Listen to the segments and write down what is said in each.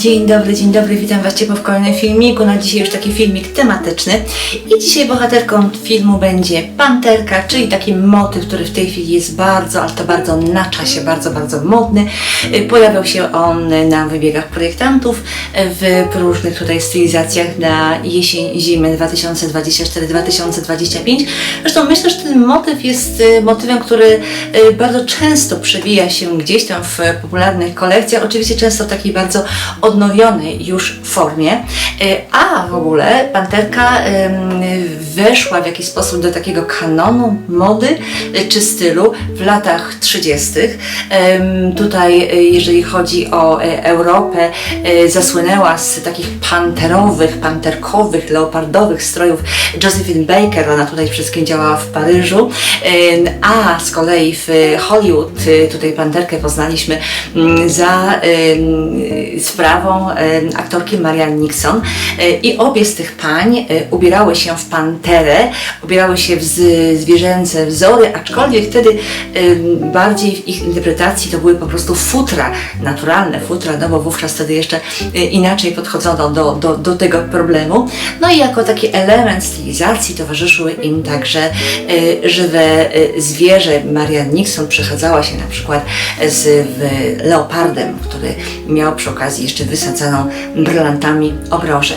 Dzień dobry, dzień dobry, witam Was ciepło w kolejnym filmiku. Na dzisiaj już taki filmik tematyczny. I dzisiaj bohaterką filmu będzie panterka, czyli taki motyw, który w tej chwili jest bardzo, ale to bardzo na czasie, bardzo, bardzo modny. Y, Pojawiał się on na wybiegach projektantów w różnych tutaj stylizacjach na jesień, zimę 2024-2025. Zresztą myślę, że ten motyw jest y, motywem, który y, bardzo często przewija się gdzieś tam w popularnych kolekcjach. Oczywiście często w takiej bardzo odnowionej już formie. Y, A w ogóle panterka weszła w jakiś sposób do takiego kanonu mody y, czy stylu w latach 30. Ym, Tutaj, y, jeżeli chodzi o y, Europę, zasłynęła z takich panterowych, panterkowych, leopardowych strojów Josephine Baker. Ona tutaj wszystkim działała w Paryżu. A z kolei w Hollywood tutaj panterkę poznaliśmy mm, za sprawą aktorki Marianne Nixon. I obie z tych pań ubierały się w panterę, ubierały się w zwierzęce wzory, aczkolwiek wtedy bardziej w ich interpretacji to były po prostu futra, naturalne futra, no bo wówczas wtedy jeszcze y, inaczej podchodzono do, do, do tego problemu. No i jako taki element stylizacji towarzyszyły im także y, żywe y, zwierzę. Marianne Nixon przechadzała się na przykład z leopardem, który miał przy okazji jeszcze wysadzaną brylantami obrożę.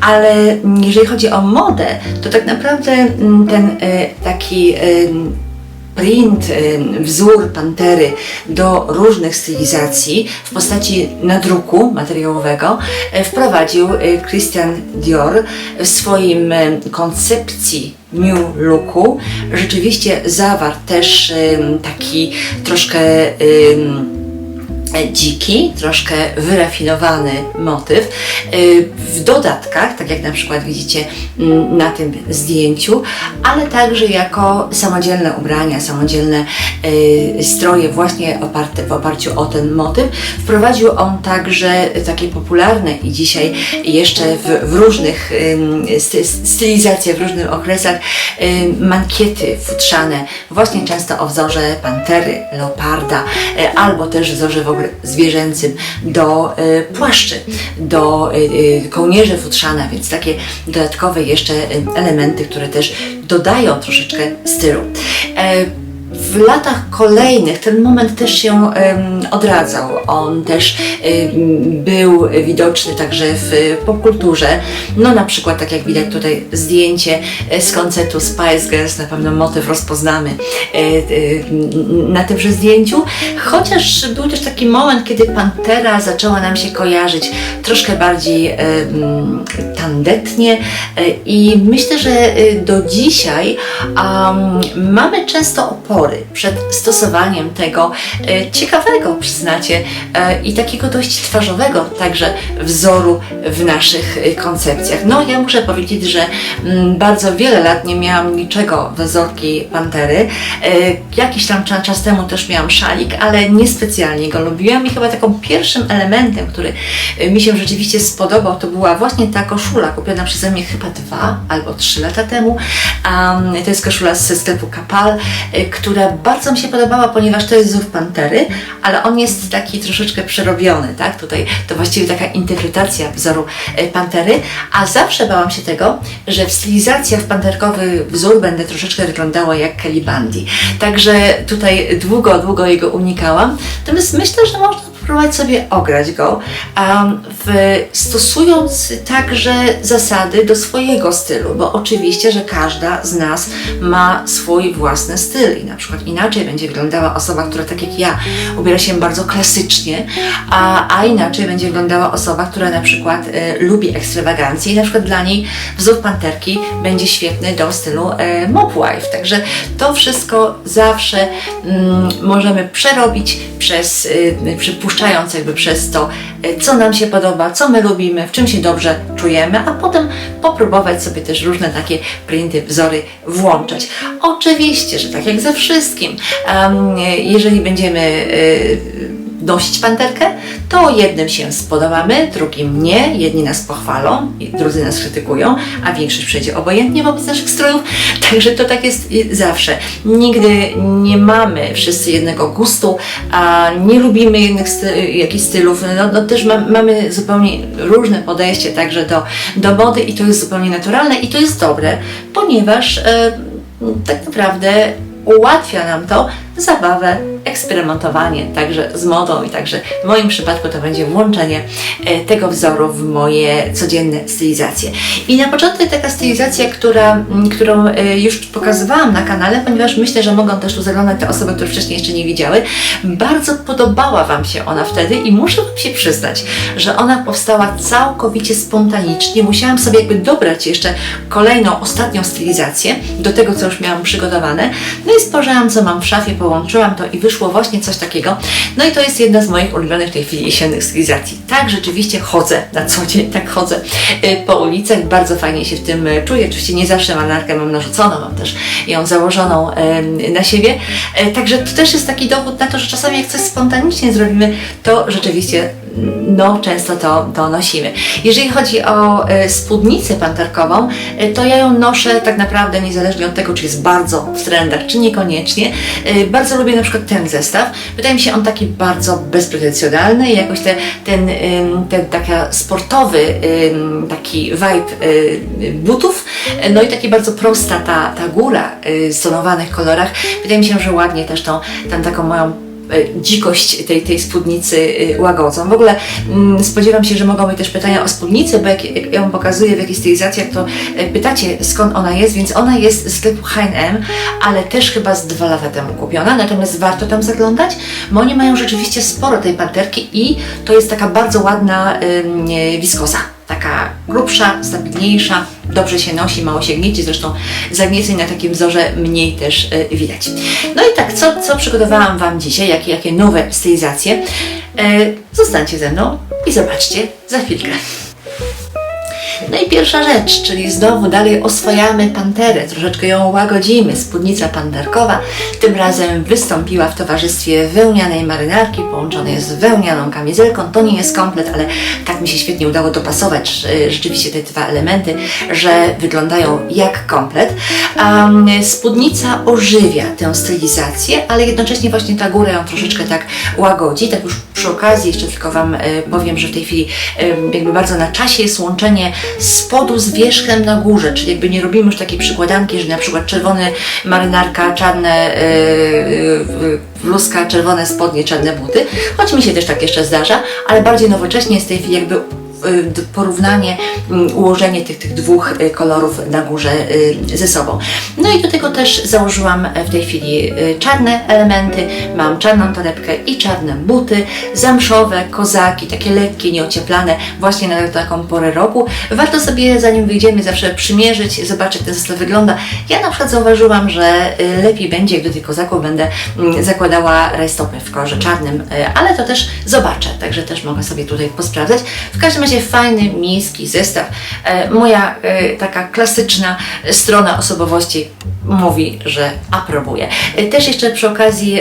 Ale jeżeli chodzi o modę, to tak naprawdę mm, ten y, taki y, print, y, wzór pantery do różnych stylizacji w postaci nadruku materiałowego wprowadził Christian Dior w swoim koncepcji New Looku. Rzeczywiście zawarł też taki troszkę dziki, troszkę wyrafinowany motyw. Y, W dodatkach, tak jak na przykład widzicie mm, na tym zdjęciu, ale także jako samodzielne ubrania, samodzielne y, stroje właśnie oparte w oparciu o ten motyw. Wprowadził on także takie popularne i dzisiaj jeszcze w, w różnych stylizacjach, w różnych okresach ym, mankiety futrzane, właśnie często o wzorze pantery, leoparda, y, albo też wzorze w ogóle zwierzęcym do y, płaszczy, do y, y, kołnierzy futrzane, więc takie dodatkowe jeszcze elementy, które też dodają troszeczkę stylu. W latach kolejnych ten moment też się odradzał. On też był widoczny także w popkulturze. No na przykład, tak jak widać tutaj zdjęcie e, z koncertu Spice Girls, na pewno motyw rozpoznamy e, e, na tymże zdjęciu. Chociaż był też taki moment, kiedy Pantera zaczęła nam się kojarzyć troszkę bardziej tandetnie i myślę, że do dzisiaj am, mamy często opory przed stosowaniem tego e, ciekawego, przyznacie, e, i takiego dość twarzowego także wzoru w naszych e, koncepcjach. No ja muszę powiedzieć, że mm, bardzo wiele lat nie miałam niczego wzorki pantery. Jakiś tam cza- czas temu też miałam szalik, ale niespecjalnie go lubiłam i chyba taką pierwszym elementem, który mi się rzeczywiście spodobał, to była właśnie ta koszula kupiona przeze mnie chyba dwa albo trzy lata temu. To jest koszula ze sklepu Kapal, która bardzo mi się podobała, ponieważ to jest wzór pantery, ale on jest taki troszeczkę przerobiony, tak? Tutaj to właściwie taka interpretacja wzoru y, pantery, a zawsze bałam się tego, że w stylizacjach panterkowy wzór będę troszeczkę wyglądała jak Kelly Bundy. Także tutaj długo, długo jego unikałam. Natomiast myślę, że można spróbować sobie ograć go, um, w, stosując także zasady do swojego stylu, bo oczywiście, że każda z nas ma swój własny styl i na przykład inaczej będzie wyglądała osoba, która tak jak ja ubiera się bardzo klasycznie, a, a inaczej będzie wyglądała osoba, która na przykład e, lubi ekstrawagancję i na przykład dla niej wzór panterki będzie świetny do stylu e, mopwife. Także to wszystko zawsze mm, możemy przerobić przez, y, przypuszczając jakby przez to, y, co nam się podoba, co my lubimy, w czym się dobrze czujemy, a potem popróbować sobie też różne takie printy, wzory włączać. Oczywiście, że tak jak ze wszystkim, em, jeżeli będziemy y, nosić panterkę, to jednym się spodobamy, drugim nie. Jedni nas pochwalą, drudzy nas krytykują, a większość przejdzie obojętnie wobec naszych strojów. Także to tak jest zawsze. Nigdy nie mamy wszyscy jednego gustu, a nie lubimy jednych jakichś stylów. No, no też ma mamy zupełnie różne podejście także do, do mody i to jest zupełnie naturalne i to jest dobre, ponieważ e, tak naprawdę ułatwia nam to zabawę, eksperymentowanie także z modą i także w moim przypadku to będzie włączenie e, tego wzoru w moje codzienne stylizacje. I na początek taka stylizacja, która, którą e, już pokazywałam na kanale, ponieważ myślę, że mogą też tu zaglądać te osoby, które wcześniej jeszcze nie widziały. Bardzo podobała Wam się ona wtedy i muszę Wam się przyznać, że ona powstała całkowicie spontanicznie. Musiałam sobie jakby dobrać jeszcze kolejną, ostatnią stylizację do tego, co już miałam przygotowane. No i spojrzałam, co mam w szafie, połączyłam to i wyszło właśnie coś takiego. No i to jest jedna z moich ulubionych w tej chwili jesiennych stylizacji. Tak, rzeczywiście chodzę na co dzień, tak chodzę y, po ulicach, bardzo fajnie się w tym y, czuję. Oczywiście nie zawsze marynarkę mam narzuconą, mam też ją założoną na siebie. Y, także to też jest taki dowód na to, że czasami jak coś spontanicznie zrobimy, to rzeczywiście no często to, to nosimy. Jeżeli chodzi o spódnicę panterkową, to ja ją noszę tak naprawdę niezależnie od tego, czy jest bardzo w trendach, czy niekoniecznie. Bardzo lubię na przykład ten zestaw. Wydaje mi się on taki bardzo bezpretensjonalny i jakoś te, ten, ten taka sportowy taki vibe butów, no i taki bardzo prosta ta, ta góra w stonowanych kolorach. Wydaje mi się, że ładnie też tą, tam taką moją E, dzikość tej, tej spódnicy e, łagodzą. W ogóle mm, spodziewam się, że mogą być też pytania o spódnicę, bo jak, ja ją pokazuję w jakichś stylizacjach, to e, pytacie skąd ona jest, więc ona jest z sklepu H&M, ale też chyba z dwa lata temu kupiona, natomiast warto tam zaglądać, bo oni mają rzeczywiście sporo tej panterki i to jest taka bardzo ładna wiskoza taka grubsza, stabilniejsza, dobrze się nosi, mało się gnieci, zresztą zagnieceń na takim wzorze mniej też y, widać. No i tak, co, co przygotowałam Wam dzisiaj, jakie, jakie nowe stylizacje? Y, zostańcie ze mną i zobaczcie za chwilkę. No i pierwsza rzecz, czyli znowu dalej oswajamy panterę, troszeczkę ją łagodzimy. Spódnica panterkowa tym razem wystąpiła w towarzystwie wełnianej marynarki, połączonej z wełnianą kamizelką. To nie jest komplet, ale tak mi się świetnie udało dopasować e, rzeczywiście te dwa elementy, że wyglądają jak komplet. Spódnica ożywia tę stylizację, ale jednocześnie właśnie ta góra ją troszeczkę tak łagodzi. Tak już przy okazji jeszcze tylko Wam e, powiem, że w tej chwili e, jakby bardzo na czasie jest łączenie spodu z wierzchem na górze, czyli jakby nie robimy już takiej przykładanki, że na przykład czerwony marynarka, czarne bluzka, czerwone spodnie, czarne buty, choć mi się też tak jeszcze zdarza, ale bardziej nowocześnie jest w tej chwili jakby porównanie, mm, ułożenie tych, tych dwóch y, kolorów na górze y, ze sobą. No i do tego też założyłam w tej chwili czarne elementy, mam czarną torebkę i czarne buty, zamszowe, kozaki, takie lekkie, nieocieplane, właśnie na taką porę roku. Warto sobie, zanim wyjdziemy, zawsze przymierzyć, zobaczyć, jak ten zestaw wygląda. Ja na przykład zauważyłam, że lepiej będzie, gdy tych kozaków będę mm, zakładała rajstopy w kolorze czarnym, ale to też zobaczę, także też mogę sobie tutaj posprawdzać. W każdym razie fajny, miejski zestaw. E, moja e, taka klasyczna strona osobowości mówi, że aprobuje. Też jeszcze przy okazji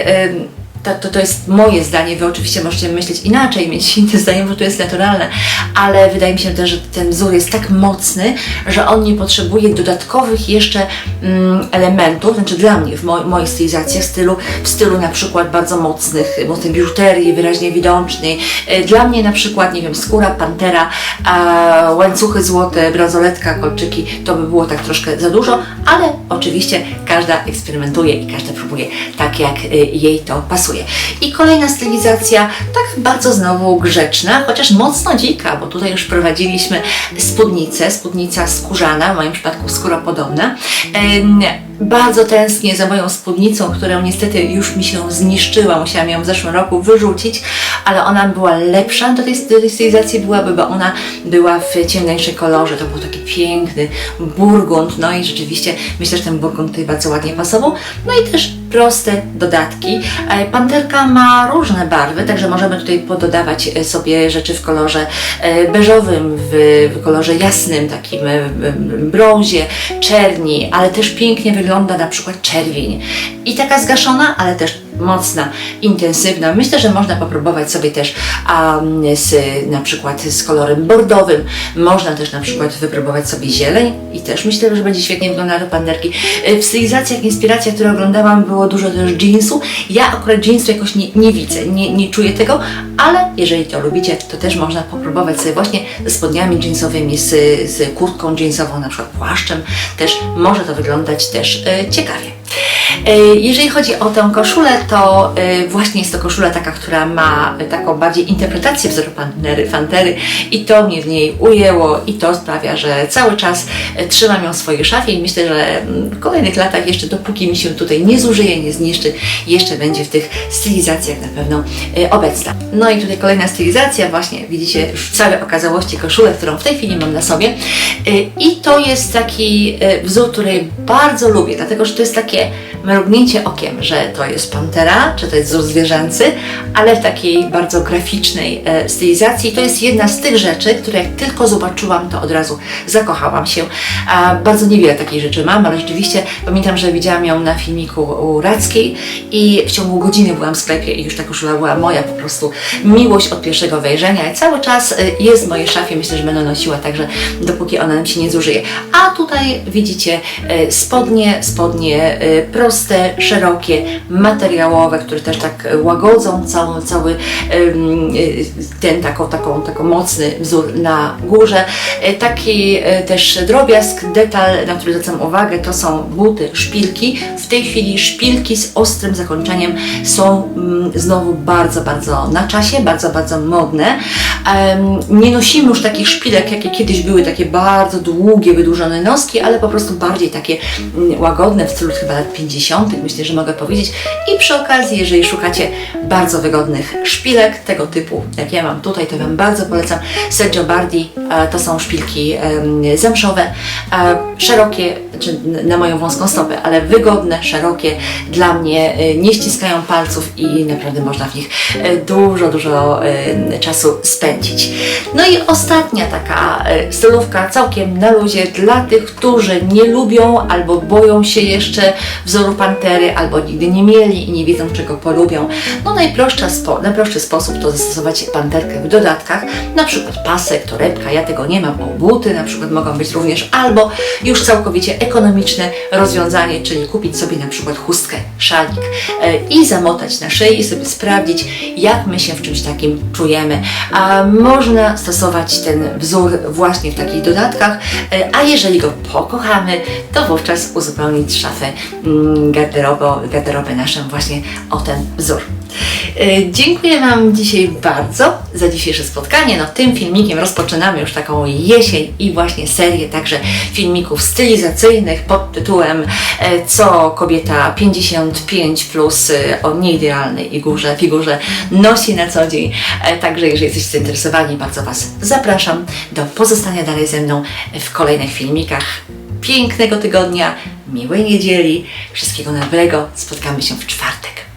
to, to, to jest moje zdanie, Wy oczywiście możecie myśleć inaczej, mieć inne zdanie, bo to jest naturalne, ale wydaje mi się też, że ten wzór jest tak mocny, że on nie potrzebuje dodatkowych jeszcze mm, elementów, znaczy dla mnie w mo mojej stylizacji w stylu, w stylu na przykład bardzo mocnych, mocnej biżuterii, wyraźnie widocznej. E, dla mnie na przykład, nie wiem, skóra, pantera, a łańcuchy złote, bransoletka, kolczyki, to by było tak troszkę za dużo, ale oczywiście każda eksperymentuje i każda próbuje tak, jak y, jej to pasuje pasuje. I kolejna stylizacja, tak bardzo znowu grzeczna, chociaż mocno dzika, bo tutaj już prowadziliśmy spódnicę, spódnica skórzana, w moim przypadku skóropodobna. Bardzo tęsknię za moją spódnicą, którą niestety już mi się zniszczyła. Musiałam ją w zeszłym roku wyrzucić, ale ona była lepsza do tej, stylizacji, byłaby, bo ona była w ciemniejszym kolorze. To był taki piękny burgund. No i rzeczywiście myślę, że ten burgund tutaj bardzo ładnie pasował. No i też proste dodatki. E, panterka ma różne barwy, także możemy tutaj pododawać e, sobie rzeczy w kolorze e, beżowym, w kolorze jasnym, takim brązie, czerni, ale też pięknie wygląda na przykład czerwień. I taka zgaszona, ale też mocna, intensywna. Myślę, że można popróbować sobie też um, z, na przykład z kolorem bordowym. Można też na przykład wypróbować sobie zieleń i też myślę, że będzie świetnie wyglądały panderki. Y, W stylizacjach, inspiracjach, które oglądałam, było dużo też jeansu. Ja akurat jeansu jakoś nie, nie widzę, nie, nie czuję tego, ale jeżeli to lubicie, to też można popróbować sobie właśnie ze spodniami jeansowymi, z, z kurtką jeansową, na przykład płaszczem. Też może to wyglądać też e, ciekawie. E, Jeżeli chodzi o tę koszulę, to e, właśnie jest to koszula taka, która ma taką bardziej interpretację wzoru pantery, fantery i to mnie w niej ujęło i to sprawia, że cały czas e, trzymam ją w swojej szafie i myślę, że mm, w kolejnych latach jeszcze dopóki mi się tutaj nie zużyje, nie zniszczy, jeszcze będzie w tych stylizacjach na pewno e, obecna. No i tutaj kolejna stylizacja, właśnie widzicie w całej okazałości koszulę, którą w tej chwili mam na sobie E, i to jest taki e, wzór, który bardzo lubię, dlatego że to jest takie que mrugnięcie okiem, że to jest pantera, czy to jest wzór zwierzęcy, ale w takiej bardzo graficznej e, stylizacji. To jest jedna z tych rzeczy, które jak tylko zobaczyłam, to od razu zakochałam się. A bardzo niewiele takich rzeczy mam, ale rzeczywiście pamiętam, że widziałam ją na filmiku u Radzkiej i w ciągu godziny byłam w sklepie i już ta koszula była moja po prostu miłość od pierwszego wejrzenia i cały czas e, jest w mojej szafie, myślę, że będę nosiła także dopóki ona nam się nie zużyje. A tutaj widzicie e, spodnie, spodnie e, proste, szerokie, materiałowe, które też tak e, łagodzą cały, cały e, ten taką, taką, taką mocny wzór na górze. E, Taki też drobiazg, detal, na który zwracam uwagę, to są buty, szpilki. W tej chwili szpilki z ostrym zakończeniem są mm, znowu bardzo, bardzo na czasie, bardzo, bardzo modne. Nie nosimy już takich szpilek, jakie kiedyś były, takie bardzo długie, wydłużone noski, ale po prostu bardziej takie mm, łagodne w stylu chyba lat 50., myślę, że mogę powiedzieć. I przy okazji, jeżeli szukacie bardzo wygodnych szpilek tego typu, jak ja mam tutaj, to Wam bardzo polecam Sergio Bardi. E, To są szpilki em, zamszowe, e, szerokie, czy na moją wąską stopę, ale wygodne, szerokie, dla mnie e, nie ściskają palców i naprawdę można w nich dużo, dużo czasu spędzić. No i ostatnia taka stylówka całkiem na luzie dla tych, którzy nie lubią albo boją się jeszcze pantery, albo nigdy nie mieli i nie wiedzą czego polubią. No najprostsza spo, najprostszy sposób to zastosować panterkę w dodatkach, na przykład pasek, torebka, ja tego nie mam, bo buty na przykład mogą być również, albo już całkowicie ekonomiczne rozwiązanie, czyli kupić sobie na przykład chustkę, szalik e, i zamotać na szyi i sobie sprawdzić, jak my się w czymś takim czujemy. A można stosować ten wzór właśnie w takich dodatkach, e, a jeżeli go pokochamy, to wówczas uzupełnić szafę mm, garderobo, garderobę naszą właśnie o ten wzór. E, Dziękuję Wam dzisiaj bardzo za dzisiejsze spotkanie. No, tym filmikiem rozpoczynamy już taką jesień i właśnie serię także filmików stylizacyjnych pod tytułem e, Co kobieta 55 plus e, o nieidealnej figurze, figurze nosi na co dzień. Także jeżeli jesteście zainteresowani, bardzo Was zapraszam do pozostania dalej ze mną w kolejnych filmikach. Pięknego tygodnia, miłej niedzieli, wszystkiego dobrego. Spotkamy się w czwartek.